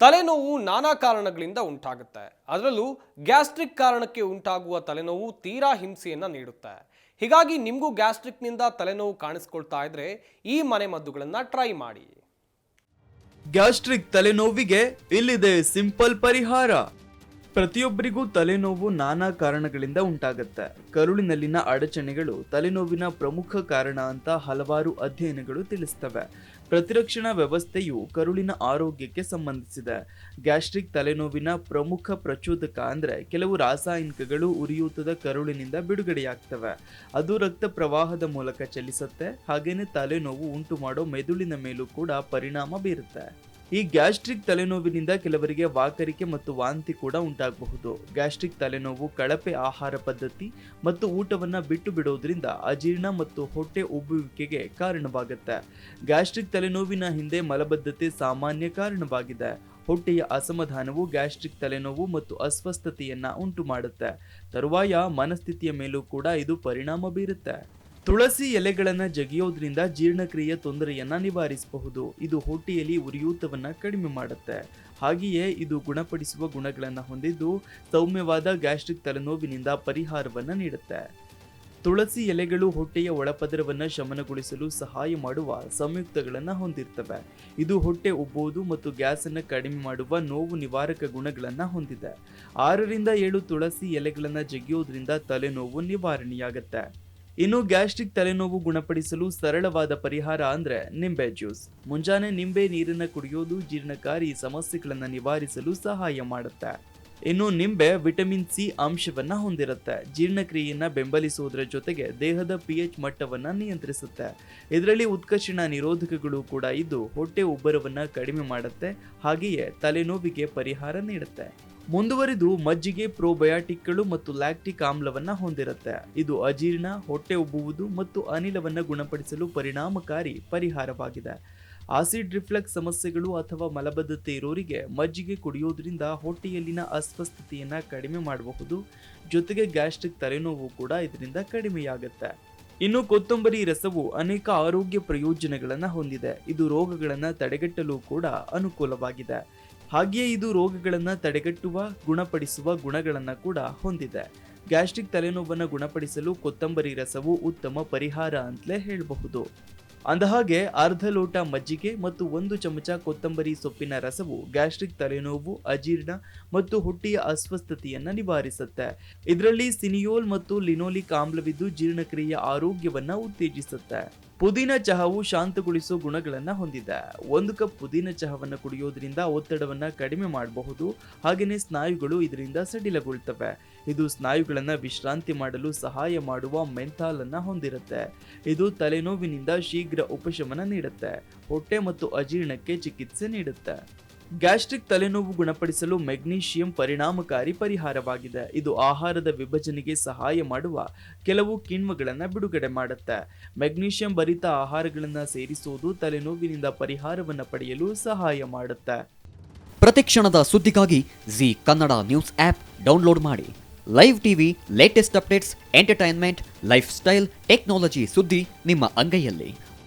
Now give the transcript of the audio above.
ತಲೆನೋವು ನಾನಾ ಕಾರಣಗಳಿಂದ ಉಂಟಾಗುತ್ತೆ. ಅದರಲ್ಲೂ ಗ್ಯಾಸ್ಟ್ರಿಕ್ ಕಾರಣಕ್ಕೆ ಉಂಟಾಗುವ ತಲೆನೋವು ತೀರಾ ಹಿಂಸೆಯನ್ನು ನೀಡುತ್ತೆ. ಹೀಗಾಗಿ ನಿಮಗೂ ಗ್ಯಾಸ್ಟ್ರಿಕ್ನಿಂದ ತಲೆನೋವು ಕಾಣಿಸ್ಕೊಳ್ತಾ ಇದ್ರೆ ಈ ಮನೆಮದ್ದುಗಳನ್ನ ಟ್ರೈ ಮಾಡಿ. ಗ್ಯಾಸ್ಟ್ರಿಕ್ ತಲೆನೋವಿಗೆ ಇಲ್ಲಿದೆ ಸಿಂಪಲ್ ಪರಿಹಾರ. ಪ್ರತಿಯೊಬ್ಬರಿಗೂ ತಲೆನೋವು ನಾನಾ ಕಾರಣಗಳಿಂದ ಉಂಟಾಗುತ್ತೆ. ಕರುಳಿನಲ್ಲಿನ ಅಡಚಣೆಗಳು ತಲೆನೋವಿನ ಪ್ರಮುಖ ಕಾರಣ ಅಂತ ಹಲವಾರು ಅಧ್ಯಯನಗಳು ತಿಳಿಸ್ತವೆ. ಪ್ರತಿರಕ್ಷಣಾ ವ್ಯವಸ್ಥೆಯು ಕರುಳಿನ ಆರೋಗ್ಯಕ್ಕೆ ಸಂಬಂಧಿಸಿದೆ. ಗ್ಯಾಸ್ಟ್ರಿಕ್ ತಲೆನೋವಿನ ಪ್ರಮುಖ ಪ್ರಚೋದಕ ಅಂದರೆ ಕೆಲವು ರಾಸಾಯನಿಕಗಳು ಉರಿಯೂತದ ಕರುಳಿನಿಂದ ಬಿಡುಗಡೆಯಾಗ್ತವೆ. ಅದು ರಕ್ತ ಪ್ರವಾಹದ ಮೂಲಕ ಚಲಿಸುತ್ತೆ ಹಾಗೆಯೇ ತಲೆನೋವು ಉಂಟು ಮಾಡೋ ಮೆದುಳಿನ ಮೇಲೂ ಕೂಡ ಪರಿಣಾಮ ಬೀರುತ್ತೆ. ಈ ಗ್ಯಾಸ್ಟ್ರಿಕ್ ತಲೆನೋವಿನಿಂದ ಕೆಲವರಿಗೆ ವಾಕರಿಕೆ ಮತ್ತು ವಾಂತಿ ಕೂಡ ಉಂಟಾಗಬಹುದು. ಗ್ಯಾಸ್ಟ್ರಿಕ್ ತಲೆನೋವು, ಕಳಪೆ ಆಹಾರ ಪದ್ಧತಿ ಮತ್ತು ಊಟವನ್ನು ಬಿಟ್ಟು ಬಿಡೋದ್ರಿಂದ ಅಜೀರ್ಣ ಮತ್ತು ಹೊಟ್ಟೆ ಉಬ್ಬುವಿಕೆಗೆ ಕಾರಣವಾಗುತ್ತೆ. ಗ್ಯಾಸ್ಟ್ರಿಕ್ ತಲೆನೋವಿನ ಹಿಂದೆ ಮಲಬದ್ಧತೆ ಸಾಮಾನ್ಯ ಕಾರಣವಾಗಿದೆ. ಹೊಟ್ಟೆಯ ಅಸಮಾಧಾನವು ಗ್ಯಾಸ್ಟ್ರಿಕ್ ತಲೆನೋವು ಮತ್ತು ಅಸ್ವಸ್ಥತೆಯನ್ನ ಉಂಟು ಮಾಡುತ್ತೆ ತರುವಾಯ ಮನಸ್ಥಿತಿಯ ಮೇಲೂ ಕೂಡ ಇದು ಪರಿಣಾಮ ಬೀರುತ್ತೆ. ತುಳಸಿ ಎಲೆಗಳನ್ನು ಜಗಿಯೋದ್ರಿಂದ ಜೀರ್ಣಕ್ರಿಯೆ ತೊಂದರೆಯನ್ನು ನಿವಾರಿಸಬಹುದು. ಇದು ಹೊಟ್ಟೆಯಲ್ಲಿ ಉರಿಯೂತವನ್ನು ಕಡಿಮೆ ಮಾಡುತ್ತೆ. ಹಾಗೆಯೇ ಇದು ಗುಣಪಡಿಸುವ ಗುಣಗಳನ್ನು ಹೊಂದಿದ್ದು ಸೌಮ್ಯವಾದ ಗ್ಯಾಸ್ಟ್ರಿಕ್ ತಲೆನೋವಿನಿಂದ ಪರಿಹಾರವನ್ನು ನೀಡುತ್ತೆ. ತುಳಸಿ ಎಲೆಗಳು ಹೊಟ್ಟೆಯ ಒಳಪದರವನ್ನು ಶಮನಗೊಳಿಸಲು ಸಹಾಯ ಮಾಡುವ ಸಂಯುಕ್ತಗಳನ್ನು ಹೊಂದಿರ್ತವೆ. ಇದು ಹೊಟ್ಟೆ ಉಬ್ಬುವುದು ಮತ್ತು ಗ್ಯಾಸನ್ನು ಕಡಿಮೆ ಮಾಡುವ ನೋವು ನಿವಾರಕ ಗುಣಗಳನ್ನು ಹೊಂದಿದೆ. ಆರರಿಂದ ಏಳು ತುಳಸಿ ಎಲೆಗಳನ್ನು ಜಗಿಯೋದ್ರಿಂದ ತಲೆನೋವು ನಿವಾರಣೆಯಾಗುತ್ತೆ. ಇನ್ನು ಗ್ಯಾಸ್ಟ್ರಿಕ್ ತಲೆನೋವು ಗುಣಪಡಿಸಲು ಸರಳವಾದ ಪರಿಹಾರ ಅಂದ್ರೆ ನಿಂಬೆ ಜ್ಯೂಸ್. ಮುಂಜಾನೆ ನಿಂಬೆ ನೀರನ್ನು ಕುಡಿಯೋದು ಜೀರ್ಣಕಾರಿ ಸಮಸ್ಯೆಗಳನ್ನು ನಿವಾರಿಸಲು ಸಹಾಯ ಮಾಡುತ್ತೆ. ಇನ್ನು ನಿಂಬೆ ವಿಟಮಿನ್ ಸಿ ಅಂಶವನ್ನ ಹೊಂದಿರುತ್ತೆ. ಜೀರ್ಣಕ್ರಿಯೆಯನ್ನ ಬೆಂಬಲಿಸುವುದರ ಜೊತೆಗೆ ದೇಹದ ಪಿ ಎಚ್ ಮಟ್ಟವನ್ನ ನಿಯಂತ್ರಿಸುತ್ತೆ. ಇದರಲ್ಲಿ ಉತ್ಕರ್ಷಣ ನಿರೋಧಕಗಳು ಕೂಡ ಇದ್ದು ಹೊಟ್ಟೆ ಉಬ್ಬರವನ್ನ ಕಡಿಮೆ ಮಾಡುತ್ತೆ. ಹಾಗೆಯೇ ತಲೆನೋವಿಗೆ ಪರಿಹಾರ ನೀಡುತ್ತೆ. ಮುಂದುವರಿದು ಮಜ್ಜಿಗೆ, ಪ್ರೋಬಯಾಟಿಕ್ಗಳು ಮತ್ತು ಲ್ಯಾಕ್ಟಿಕ್ ಆಮ್ಲವನ್ನ ಹೊಂದಿರುತ್ತೆ. ಇದು ಅಜೀರ್ಣ, ಹೊಟ್ಟೆ ಉಬ್ಬುವುದು ಮತ್ತು ಅನಿಲವನ್ನು ಗುಣಪಡಿಸಲು ಪರಿಣಾಮಕಾರಿ ಪರಿಹಾರವಾಗಿದೆ. ಆಸಿಡ್ ರಿಫ್ಲೆಕ್ಸ್ ಸಮಸ್ಯೆಗಳು ಅಥವಾ ಮಲಬದ್ಧತೆ ಇರೋರಿಗೆ ಮಜ್ಜಿಗೆ ಕುಡಿಯೋದ್ರಿಂದ ಹೊಟ್ಟೆಯಲ್ಲಿನ ಅಸ್ವಸ್ಥತೆಯನ್ನು ಕಡಿಮೆ ಮಾಡಬಹುದು. ಜೊತೆಗೆ ಗ್ಯಾಸ್ಟ್ರಿಕ್ ತಲೆನೋವು ಕೂಡ ಇದರಿಂದ ಕಡಿಮೆಯಾಗುತ್ತೆ. ಇನ್ನು ಕೊತ್ತಂಬರಿ ರಸವು ಅನೇಕ ಆರೋಗ್ಯ ಪ್ರಯೋಜನಗಳನ್ನು ಹೊಂದಿದೆ. ಇದು ರೋಗಗಳನ್ನು ತಡೆಗಟ್ಟಲು ಕೂಡ ಅನುಕೂಲವಾಗಿದೆ. ಹಾಗೆಯೇ ಇದು ರೋಗಗಳನ್ನು ತಡೆಗಟ್ಟುವ, ಗುಣಪಡಿಸುವ ಗುಣಗಳನ್ನು ಕೂಡ ಹೊಂದಿದೆ. ಗ್ಯಾಸ್ಟ್ರಿಕ್ ತಲೆನೋವನ್ನು ಗುಣಪಡಿಸಲು ಕೊತ್ತಂಬರಿ ರಸವು ಉತ್ತಮ ಪರಿಹಾರ ಅಂತಲೇ ಹೇಳಬಹುದು. ಅಂದಹಾಗೆ, ಅರ್ಧ ಲೋಟ ಮಜ್ಜಿಗೆ ಮತ್ತು ಒಂದು ಚಮಚ ಕೊತ್ತಂಬರಿ ಸೊಪ್ಪಿನ ರಸವು ಗ್ಯಾಸ್ಟ್ರಿಕ್ ತಲೆನೋವು, ಅಜೀರ್ಣ ಮತ್ತು ಹೊಟ್ಟೆಯ ಅಸ್ವಸ್ಥತೆಯನ್ನು ನಿವಾರಿಸುತ್ತೆ. ಇದರಲ್ಲಿ ಸಿನಿಯೋಲ್ ಮತ್ತು ಲಿನೋಲಿಕ್ ಆಮ್ಲವಿದ್ದು ಜೀರ್ಣಕ್ರಿಯೆಯ ಆರೋಗ್ಯವನ್ನು ಉತ್ತೇಜಿಸುತ್ತೆ. ಪುದೀನ ಚಹಾವು ಶಾಂತಗೊಳಿಸುವ ಗುಣಗಳನ್ನು ಹೊಂದಿದೆ. ಒಂದು ಕಪ್ ಪುದೀನ ಚಹಾವನ್ನು ಕುಡಿಯೋದ್ರಿಂದ ಒತ್ತಡವನ್ನ ಕಡಿಮೆ ಮಾಡಬಹುದು. ಹಾಗೆಯೇ ಸ್ನಾಯುಗಳು ಇದರಿಂದ ಸಡಿಲಗೊಳ್ತವೆ. ಇದು ಸ್ನಾಯುಗಳನ್ನು ವಿಶ್ರಾಂತಿ ಮಾಡಲು ಸಹಾಯ ಮಾಡುವ ಮೆಂಥಾಲ್ ಅನ್ನ ಹೊಂದಿರುತ್ತೆ. ಇದು ತಲೆನೋವಿನಿಂದ ಶೀಘ್ರ ಉಪಶಮನ ನೀಡುತ್ತೆ. ಹೊಟ್ಟೆ ಮತ್ತು ಅಜೀರ್ಣಕ್ಕೆ ಚಿಕಿತ್ಸೆ ನೀಡುತ್ತೆ. ಗ್ಯಾಸ್ಟ್ರಿಕ್ ತಲೆನೋವು ಗುಣಪಡಿಸಲು ಮೆಗ್ನೀಷಿಯಂ ಪರಿಣಾಮಕಾರಿ ಪರಿಹಾರವಾಗಿದೆ. ಇದು ಆಹಾರದ ವಿಭಜನೆಗೆ ಸಹಾಯ ಮಾಡುವ ಕೆಲವು ಕಿಣ್ವಗಳನ್ನು ಬಿಡುಗಡೆ ಮಾಡುತ್ತೆ. ಮೆಗ್ನೀಷಿಯಂ ಭರಿತ ಆಹಾರಗಳನ್ನು ಸೇರಿಸುವುದು ತಲೆನೋವಿನಿಂದ ಪರಿಹಾರವನ್ನು ಪಡೆಯಲು ಸಹಾಯ ಮಾಡುತ್ತೆ. ಪ್ರತಿ ಕ್ಷಣದ ಸುದ್ದಿಗಾಗಿ Zee Kannada news app download ಮಾಡಿ. Live TV latest updates entertainment lifestyle technology ಸುದ್ದಿ ನಿಮ್ಮ ಅಂಗೈಯಲ್ಲಿ.